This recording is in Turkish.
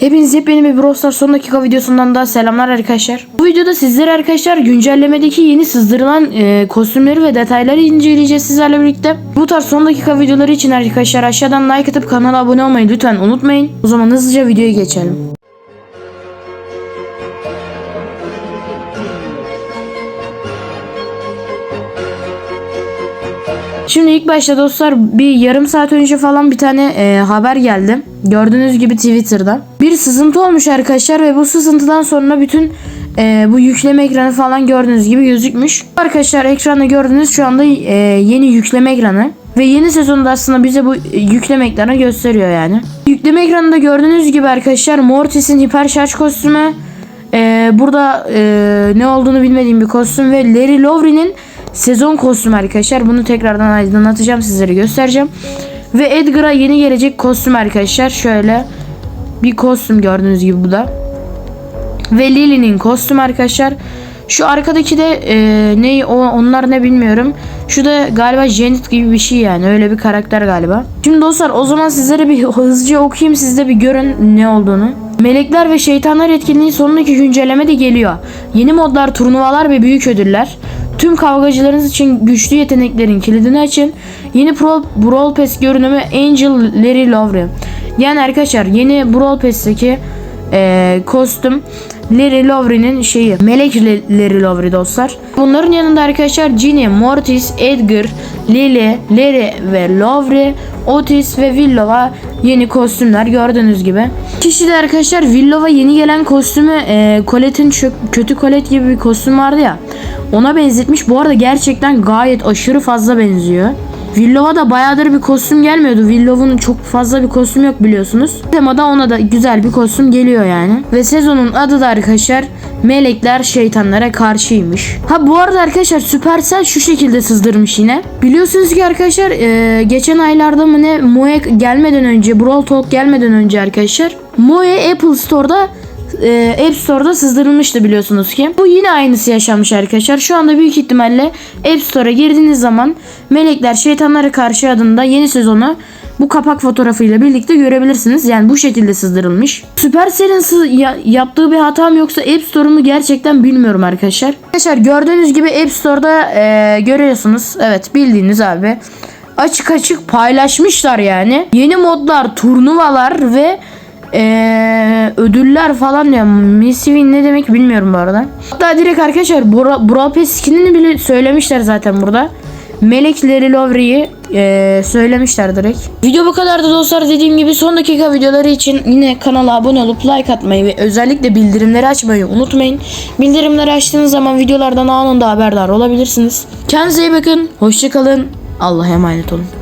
Hepiniz yepyeni bir Brawl Stars son dakika videosundan daha selamlar arkadaşlar. Bu videoda sizlere arkadaşlar güncellemedeki yeni sızdırılan e, kostümleri ve detayları inceleyeceğiz sizlerle birlikte. Bu tarz son dakika videoları için arkadaşlar aşağıdan like atıp kanala abone olmayı lütfen unutmayın. O zaman hızlıca videoya geçelim. Şimdi ilk başta dostlar bir yarım saat önce falan bir tane e, haber geldi. Gördüğünüz gibi Twitter'da. Bir sızıntı olmuş arkadaşlar ve bu sızıntıdan sonra bütün e, bu yükleme ekranı falan gördüğünüz gibi gözükmüş. Arkadaşlar ekranda gördüğünüz şu anda e, yeni yükleme ekranı. Ve yeni sezonda aslında bize bu e, yükleme ekranı gösteriyor yani. Yükleme ekranında gördüğünüz gibi arkadaşlar Mortis'in hiper şarj kostümü. e, burada e, ne olduğunu bilmediğim bir kostüm ve Larry Lowry'nin sezon kostümü arkadaşlar. Bunu tekrardan aydınlatacağım sizlere göstereceğim. Ve Edgar'a yeni gelecek kostüm arkadaşlar. Şöyle bir kostüm gördüğünüz gibi bu da. Ve Lily'nin kostümü arkadaşlar. Şu arkadaki de e, ne o, onlar ne bilmiyorum. Şu da galiba Janet gibi bir şey yani. Öyle bir karakter galiba. Şimdi dostlar o zaman sizlere bir hızlıca okuyayım. Siz de bir görün ne olduğunu. Melekler ve Şeytanlar etkinliği sonundaki güncelleme de geliyor. Yeni modlar, turnuvalar ve büyük ödüller. Tüm kavgacılarınız için güçlü yeteneklerin kilidini açın. Yeni Pro Brawl Pass görünümü Angel Larry Lowry. Yani arkadaşlar yeni Brawl Pass'teki e, kostüm Larry Lowry'nin şeyi. Melek Le- Larry Lowry dostlar. Bunların yanında arkadaşlar Ginny, Mortis, Edgar, Lily, Larry ve Lowry, Otis ve Villova yeni kostümler gördüğünüz gibi. Kişi de arkadaşlar Villova yeni gelen kostümü e, Colette'in kötü Colette gibi bir kostüm vardı ya. Ona benzetmiş. Bu arada gerçekten gayet aşırı fazla benziyor. Villova da bayağıdır bir kostüm gelmiyordu. Villova'nın çok fazla bir kostüm yok biliyorsunuz. Temada ona da güzel bir kostüm geliyor yani. Ve sezonun adı da arkadaşlar Melekler Şeytanlara Karşıymış. Ha bu arada arkadaşlar Supercell şu şekilde sızdırmış yine. Biliyorsunuz ki arkadaşlar e, geçen aylarda mı ne Moe gelmeden önce Brawl Talk gelmeden önce arkadaşlar Moe Apple Store'da e, App Store'da sızdırılmıştı biliyorsunuz ki. Bu yine aynısı yaşanmış arkadaşlar. Şu anda büyük ihtimalle App Store'a girdiğiniz zaman Melekler Şeytanlara Karşı adında yeni sezonu bu kapak fotoğrafıyla birlikte görebilirsiniz. Yani bu şekilde sızdırılmış. Supercell'in ya- yaptığı bir hata mı yoksa App Store mu gerçekten bilmiyorum arkadaşlar. Arkadaşlar gördüğünüz gibi App Store'da e, görüyorsunuz. Evet bildiğiniz abi. Açık açık paylaşmışlar yani. Yeni modlar, turnuvalar ve ee, ödüller falan ya Missivin ne demek bilmiyorum bu arada. Hatta direkt arkadaşlar Bura, Brawl Pass skinini bile söylemişler zaten burada. Melekleri Lowry'yi ee, söylemişler direkt. Video bu kadardı dostlar. Dediğim gibi son dakika videoları için yine kanala abone olup like atmayı ve özellikle bildirimleri açmayı unutmayın. Bildirimleri açtığınız zaman videolardan anında haberdar olabilirsiniz. Kendinize iyi bakın. Hoşçakalın. Allah'a emanet olun.